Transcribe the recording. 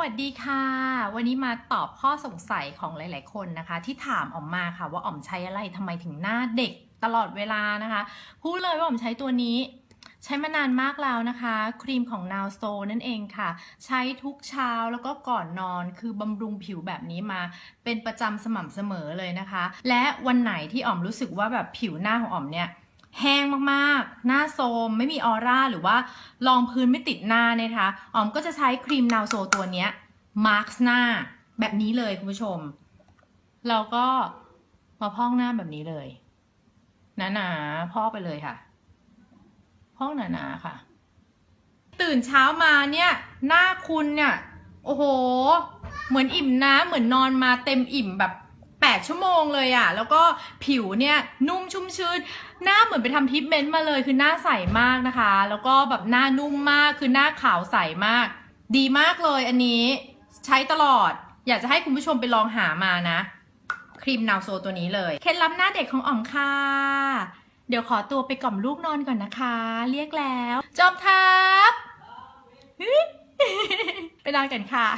วัสดีค่ะ วันนี้มาตอบข้อสงสัยของหลาย ๆ คนนะคะ ที่ถามออมมาค่ะ ว่าอ๋อมใช้อะไรทำไมถึงหน้าเด็กตลอดเวลานะคะพูดเลยว่าอ๋อมใช้ตัวนี้ ใช้มานานมากแล้วนะคะ ครีมของ Now s o นั่นเองค่ะ ใช้ทุกเช้าแล้วก็ก่อนนอนคือบำรุงผิวแบบนี้มา เป็นประจำสม่ำเสมอเลยนะคะ และวันไหนที่อ๋อมรู้สึกว่าแบบผิวหน้าของอ๋อมเนี่ย แห้งมากๆ หน้าโทมไม่มีออร่าหรือว่ารองพื้นไม่ติดหน้าเนี่ยนะคะออมก็จะใช้ครีมนาวโซตัวนี้มาร์กหน้าแบบนี้เลยคุณผู้ชม เราก็มาพอกหน้าแบบนี้เลยหนาๆพอกไปเลยค่ะ พอกหนาๆค่ะ ตื่นเช้ามาเนี่ย หน้าคุณเนี่ย โอ้โห เหมือนอิ่มน้ำเหมือนนอนมาเต็มอิ่มแบบ 8 ชั่วโมงเลยอะ่ะแล้วก็ผิวเนี่ยนุ่มชุ่มชื้น หน้าเหมือนไปทำทรีทเมนต์มาเลยคือหน้าใสมากนะคะ แล้วก็แบบหน้านุ่มมากคือหน้าขาวใสมาก ดีมากเลยอันนี้ใช้ตลอด อยากจะให้คุณผู้ชมไปลองหามานะ ครีมนาวโซตัวนี้เลย เคล็ดลับหน้าเด็กของอ๋อมค่ะ เดี๋ยวขอตัวไปกล่อมลูกนอนก่อนนะคะ เรียกแล้ว จอมทัพไปนอนกันค่ะ